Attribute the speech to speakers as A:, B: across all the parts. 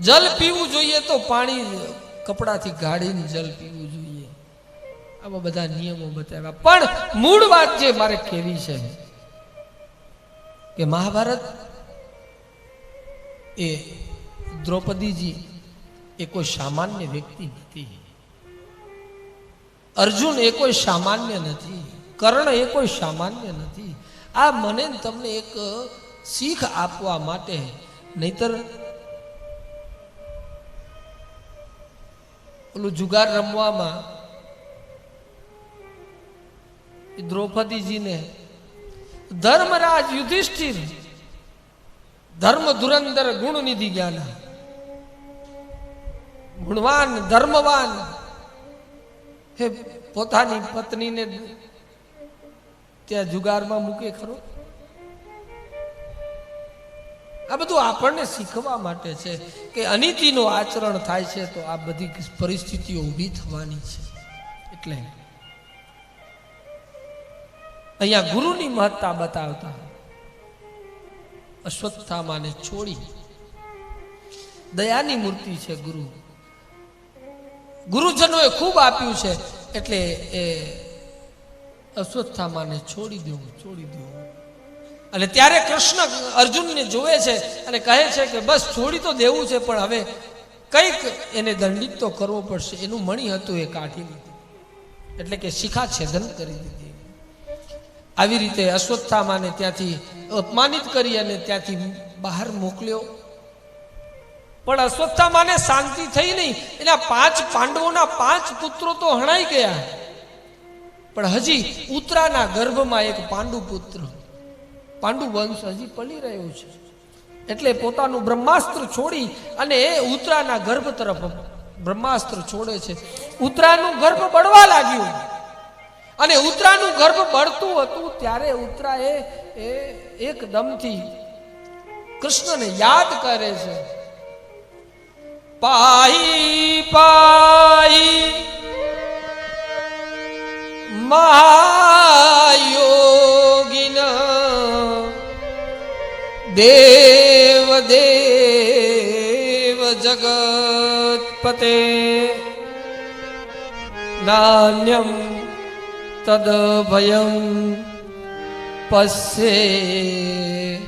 A: જલ પીવું જોઈએ તો પાણી કપડાથી ગાળીને જલ પીવું જોઈએ. આવા બધા નિયમો બતાવ્યા. પણ મૂળ વાત જે મારે કેવી છે કે મહાભારત એ દ્રૌપદીજી એ કોઈ સામાન્ય વ્યક્તિ નથી. અર્જુન એ કોઈ સામાન્ય નથી. કર્ણ એ કોઈ સામાન્ય નથી. આ મને તમને એક શીખ આપવા માટે નહીતર ઓલું જુગાર રમવામાં દ્રૌપદીજીને, ધર્મરાજ યુધિષ્ઠિર, ધર્મ ધુરંધર ગુણ નિધિ જ્ઞાન, ગુણવાન, ધર્મવાન. હે પોતાની પત્નીને ત્યાં જુગારમાં મૂકે ખરો? આ બધું આપણને શીખવા માટે છે કે અનિતિનું આચરણ થાય છે તો આ બધી પરિસ્થિતિઓ ઊભી થવાની છે. એટલે અહીંયા ગુરુની મહત્તા બતાવતા અશ્વત્થામાને છોડી દયાની મૂર્તિ છે ગુરુ. ગુરુજનોએ ખૂબ આપ્યું છે એટલે એ અશ્વત્થામાને છોડી દેવું છોડી દેવું અને ત્યારે કૃષ્ણ અર્જુનને જોવે છે અને કહે છે કે બસ છોડી તો દેવું છે, પણ હવે કંઈક એને દંડિત તો કરવો પડશે. એનું મણી હતું એ કાઢી લીધું. એટલે કે શિખા છેદન કરી દીધી. આવી રીતે અશ્વત્થામાને ત્યાંથી અપમાનિત કરી અને ત્યાંથી બહાર મોકલ્યો. પણ અશ્વત્થામાને શાંતિ થઈ નહીં. એના પાંચ પાંડવોના પાંચ પુત્રો તો હણાઈ ગયા. પણ હજી ઉત્તરાના ગર્ભમાં એક પાંડુ પુત્ર પાંડુ વંશ હજી પલી રહ્યો છે. એટલે પોતાનું બ્રહ્માસ્ત્ર છોડી અને એ ઉતરાના ગર્ભ તરફ બ્રહ્માસ્ત્ર છોડે છે. ઉતરાનું ગર્ભ બળવા લાગ્યું. અને ઉતરાનું ગર્ભ બળતું હતું ત્યારે ઉતરા એ એકદમથી કૃષ્ણને યાદ કરે છે. પાઈ પાઈ મહાયોગિન દેવ દેવ જગતપતે નાન્યમ તદ ભયમ પશ્યે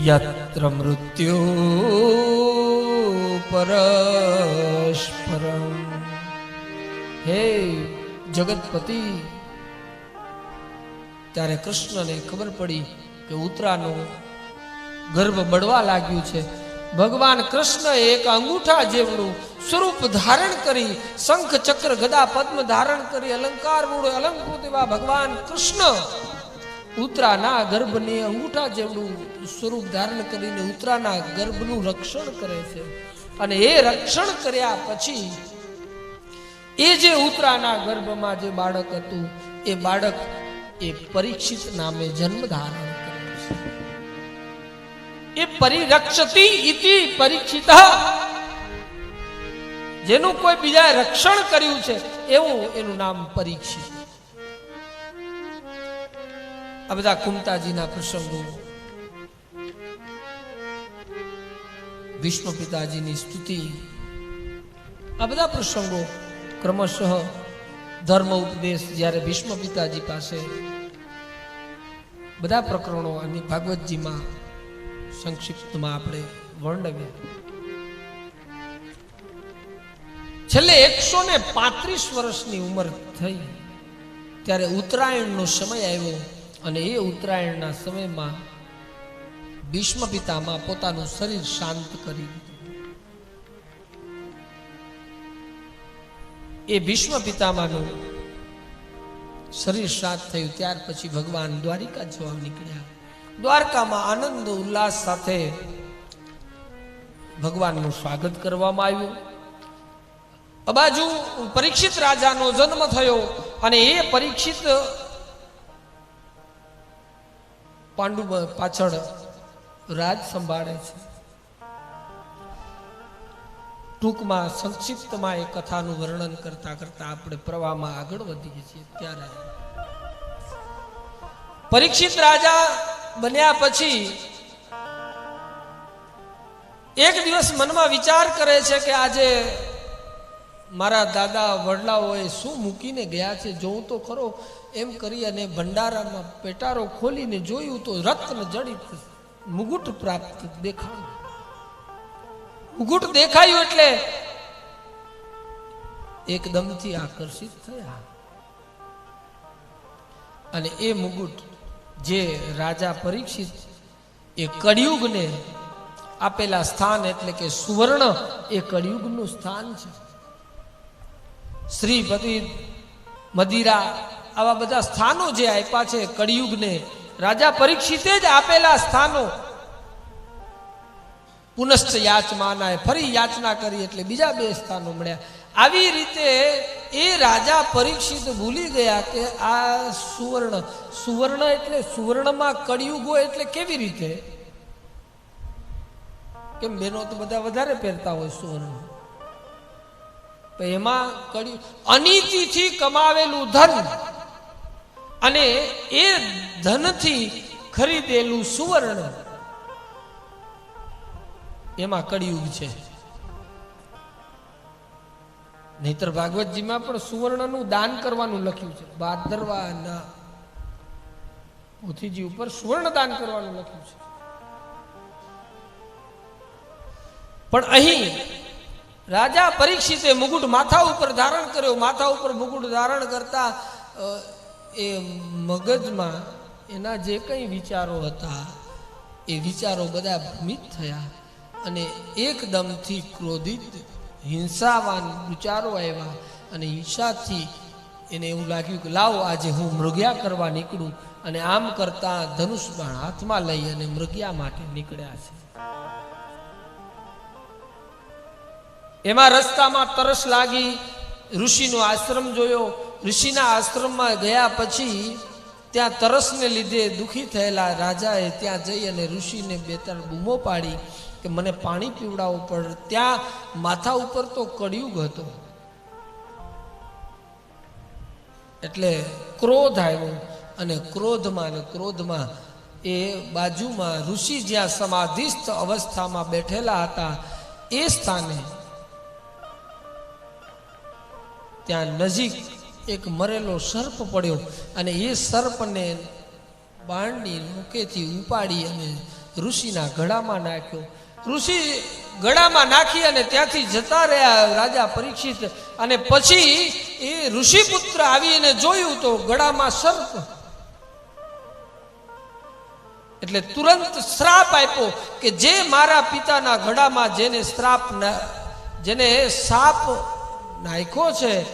A: યત્ર મૃત્યુ પરસ્પરમ હે જગતપતિ ત્યારે કૃષ્ણને ખબર પડી કે ઉત્તરાનું ગર્ભ બળવા લાગ્યું છે. ભગવાન કૃષ્ણ એક અંગૂઠા જેવડું સ્વરૂપ ધારણ કરી, શંખ ચક્ર ગદા પદ્મ ધારણ કરી, અલંકાર મૂળ અલંકૃત એવા ભગવાન કૃષ્ણ ઉત્તરાના ગર્ભને અંગૂઠા જેવડું સ્વરૂપ ધારણ કરીને ઉત્તરાના ગર્ભનું રક્ષણ કરે છે. અને એ રક્ષણ કર્યા પછી એ જે ઉત્તરાના ગર્ભમાં જે બાળક હતું, એ બાળક એ પરીક્ષિત નામે જન્મ ધારણ એ પરિરક્ષતિ ઇતિ પરીક્ષિત. જેનું કોઈ બીજાએ રક્ષણ કર્યું છે, એવું એનું નામ પરીક્ષિત. આ બધા કુમતાજીના પ્રસંગો. વિષ્ણુ પિતાજીની સ્તુતિ. આ બધા પ્રસંગો ક્રમશઃ ધર્મ ઉપદેશ જ્યારે ભીષ્મ પિતાજી પાસે, બધા પ્રકરણો અને ભાગવતજીમાં સંક્ષિપ્તમાં આપણે વર્ણવ્યા છેલ્લે એકસો ને પાંત્રીસ વર્ષની ઉંમર થઈ ત્યારે ઉત્તરાયણનો સમય આવ્યો અને એ ઉત્તરાયણના સમયમાં ભીષ્મ પિતામાં પોતાનું શરીર શાંત કરી એ ભીષ્મ પિતામાનું શરીર શાંત થયું. ત્યાર પછી ભગવાન દ્વારિકા જવા નીકળ્યા. દ્વારકામાં આનંદ ઉલ્લાસ સાથે ભગવાનનું સ્વાગત કરવામાં આવ્યું. અબાજુ બાજુ પરીક્ષિત રાજાનો જન્મ થયો અને એ પરીક્ષિત પાંડુ પાછળ રાજ સંભાળે છે. ટૂંકમાં સંક્ષિપ્તમાં એ કથાનું વર્ણન કરતા કરતા આપણે પ્રવાહમાં આગળ વધીએ છીએ. ત્યારે. પરીક્ષિત રાજા બન્યા પછી એક દિવસ મનમાં વિચાર કરે છે કે આજે મારા દાદા વડલાઓએ શું મૂકીને ગયા છે? જોઉં તો ખરો એમ કરી અને ભંડારામાં પેટારો ખોલીને જોયું તો રત્ન જડિત મુગુટ પ્રાપ્ત દેખાયું. મુગુટ દેખાયું એટલે એકદમથી આકર્ષિત થયા. અને એ મુગુટ જે રાજા પરીક્ષિત એ કળિયુગને આપેલા સ્થાન એટલે કે સુવર્ણ એ કળિયુગનું સ્થાન છે. શ્રીપતિ મદિરા આવા બધા સ્થાનો જે આપ્યા છે કળિયુગને રાજા પરીક્ષિતે જ આપેલા સ્થાનો. પુનશ્ચ યાચમાનાએ ફરી યાચના કરી એટલે બીજા બે સ્થાનો મળ્યા. આવી રીતે એ રાજા પરીક્ષિત ભૂલી ગયા કે આ સુવર્ણ સુવર્ણ એટલે સુવર્ણમાં કળિયુગો એટલે કેવી રીતે? કેમ બેનો તો બધા વધારે પહેરતા હોય સુવર્ણ? એમાં કળિયું, અનીતિથી કમાવેલું ધન અને એ ધનથી ખરીદેલું સુવર્ણ, એમાં કળિયુગ છે. નહીતર ભાગવતજીમાં પણ સુવર્ણનું દાન કરવાનું લખ્યું છે. ભાદરવાના પોથીજી ઉપર સુવર્ણ દાન કરવાનું લખ્યું છે. પણ અહીં રાજા પરીક્ષિતે મુગુટ માથા ઉપર ધારણ કર્યો. માથા ઉપર મુગુટ ધારણ કરતા એ મગજમાં એના જે કંઈ વિચારો હતા, એ વિચારો બધા ભ્રમિત થયા અને એકદમથી ક્રોધિત હિંસાવાન વિચારો આવ્યા અને હિંસાથી એને એવું લાગ્યું કે લાવો આજે હું મૃગ્યા કરવા નીકળું અને આમ કરતા ધનુષ બાણ હાથમાં લઈ અને મૃગ્યા માટે નીકળ્યા છે. એમાં રસ્તામાં તરસ લાગી ઋષિનો આશ્રમ જોયો. ઋષિના આશ્રમમાં ગયા પછી ત્યાં તરસને લીધે દુઃખી થયેલા રાજાએ ત્યાં જઈ અને ઋષિને બે ત્રણ બૂમો પાડી. કે મને પાણી પીવડાવવું પડે ત્યાં માથા ઉપર તો કળિયુગ હતો. એટલે ક્રોધ આવ્યો અને ક્રોધમાં અને ક્રોધમાં એ બાજુમાં ઋષિ જ્યાં સમાધિસ્થ અવસ્થામાં બેઠેલા હતા, એ સ્થાને ત્યાં નજીક એક મરેલો સર્પ પડ્યો અને એ સર્પને બાણની નોકેથી ઉપાડી અને ઋષિના ગળામાં નાખ્યો. ઋષિ ગળામાં નાખી અને ત્યાંથી જતા રહ્યા રાજા પરીક્ષિત. અને પછી એ ઋષિપુત્ર આવીને જોયું તો ગળામાં સર્પ. એટલે તુરંત શ્રાપ આપ્યો કે જે મારા પિતાના ગળામાં જેને શ્રાપ જેને સાપ નાખ્યો છે,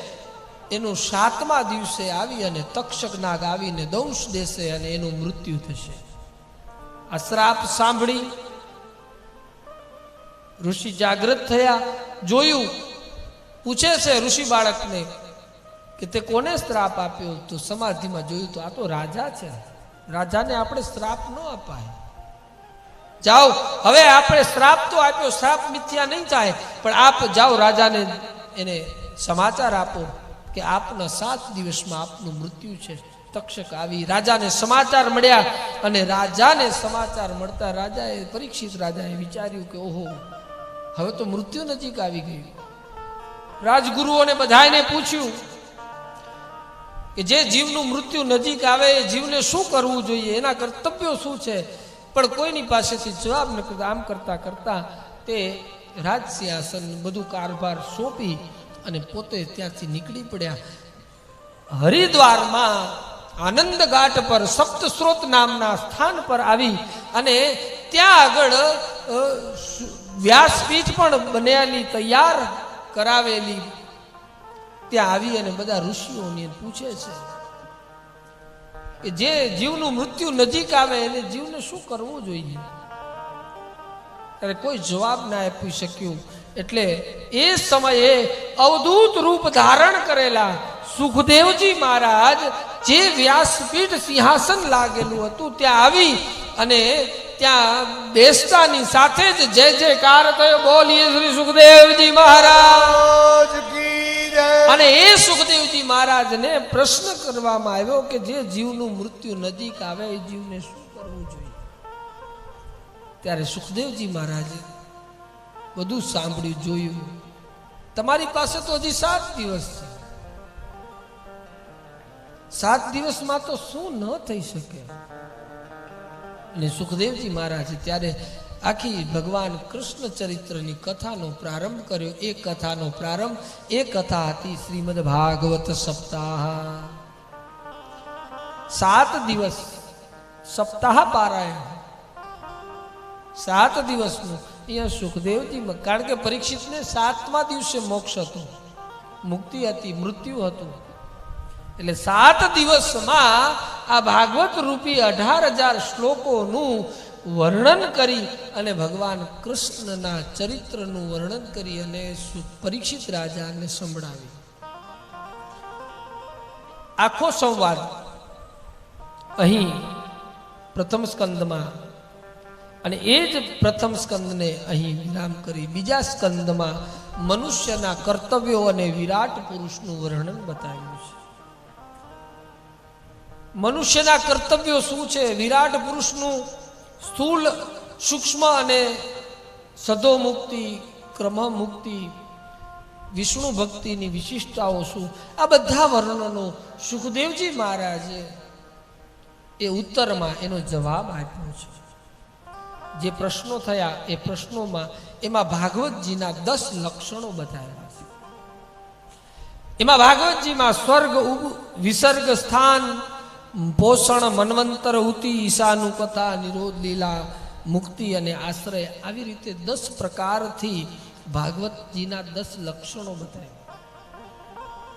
A: એનું સાતમા દિવસે આવી અને તક્ષક નાગ આવીને દંશ દેશે અને એનું મૃત્યુ થશે. આ શ્રાપ સાંભળી ઋષિ જાગૃત થયા, જોયું, પૂછે છે ઋષિ બાળકને કે તે કોને શ્રાપ આપ્યો? તો સમાધિમાં જોયું તો આ તો રાજા છે. રાજાને આપણે શ્રાપ ન અપાય. જાઓ, હવે આપણે શ્રાપ તો આપ્યો, શ્રાપ મિથ્યા નહીં થાય, પણ આપ જાઓ રાજાને એને સમાચાર આપો કે આપના સાત દિવસમાં આપનું મૃત્યુ છે. તક્ષક આવી રાજાને સમાચાર મળ્યા અને રાજાને સમાચાર મળતા રાજાએ પરીક્ષિત રાજાએ વિચાર્યું કે ઓહો હવે તો મૃત્યુ નજીક આવી ગયું. રાજગુરુઓને બધાને પૂછ્યું કે જે જીવનું મૃત્યુ નજીક આવે, એ જીવને શું કરવું જોઈએ? એના કર્તવ્યો શું છે? પણ કોઈની પાસેથી જવાબ નથી આમ કરતા કરતા તે રાજસિંહાસન બધું કારભાર સોંપી અને પોતે ત્યાંથી નીકળી પડ્યા. હરિદ્વારમાં આનંદ ઘાટ પર સપ્તસ્રોત નામના સ્થાન પર આવી અને ત્યાં આગળ વ્યાસપીઠ પણ બનેલી તૈયાર કરાવેલી. ત્યાં આવી અને બધા ઋષિઓને પૂછે છે કે જે જીવનું મૃત્યુ નજીક આવે એને જીવને શું કરવું જોઈએ? ત્યારે કોઈ જવાબ ના આપી શક્યું. એટલે એ સમયે અવધૂત રૂપ ધારણ કરેલા સુખદેવજી મહારાજ જે વ્યાસપીઠ સિંહાસન લાગેલું હતું, ત્યાં આવી અને ત્યાં બેસતાની સાથે જ જય જયકાર થયો. બોલીએ શ્રી સુખદેવજી મહારાજ. અને એ સુખદેવજી મહારાજને પ્રશ્ન કરવામાં આવ્યો કે જે જીવનું મૃત્યુ નજીક આવે એ જીવને શું કરવું જોઈએ? ત્યારે સુખદેવજી મહારાજ બધું સાંભળ્યું જોયું. તમારી પાસે તો હજી સાત દિવસ છે. સાત દિવસમાં તો શું ન થઈ શકે? અને સુખદેવજી મહારાજ ત્યારે આખી ભગવાન કૃષ્ણ ચરિત્રની કથાનો પ્રારંભ કર્યો. એ કથાનો પ્રારંભ, એ કથા હતી શ્રીમદ ભાગવત સપ્તાહ. સાત દિવસ સપ્તાહ પારાયણ. સાત દિવસનું. અહીંયા સુખદેવજી કારણ કે પરીક્ષિતને સાતમા દિવસે મોક્ષ હતો. મુક્તિ હતી, મૃત્યુ હતું. એટલે સાત દિવસમાં આ ભાગવત રૂપી અઢાર હજાર શ્લોકોનું વર્ણન કરી અને ભગવાન કૃષ્ણના ચરિત્રનું વર્ણન કરી અને પરીક્ષિત રાજાને સંભળાવી. આખો સંવાદ અહીં પ્રથમ સ્કંદમાં અને એ જ પ્રથમ સ્કંદને અહીં વિરામ કરી બીજા સ્કંદમાં મનુષ્યના કર્તવ્યો અને વિરાટ પુરુષનું વર્ણન બતાવ્યું છે. મનુષ્યના કર્તવ્યો શું છે? વિરાટ પુરુષનું સ્થૂળ સૂક્ષ્મ અને સદો મુક્તિ ક્રમ મુક્તિ વિષ્ણુ ભક્તિની વિશિષ્ટતાઓ શું? આ બધા વર્ણનો સુખદેવજી મહારાજે એ ઉત્તરમાં એનો જવાબ આપ્યો છે. જે પ્રશ્નો થયા એ પ્રશ્નોમાં એમાં ભાગવતજીના દસ લક્ષણો બતાવ્યા છે. એમાં ભાગવતજીમાં સ્વર્ગ વિસર્ગ સ્થાન પોષણ મનવંતર ઉતિ ઈશાનું કથા, નિરોધ, લીલા, મુક્તિ અને આશ્રય. આવી રીતે દસ પ્રકારથી ભાગવતજીના દસ લક્ષણો બતાવ્યા.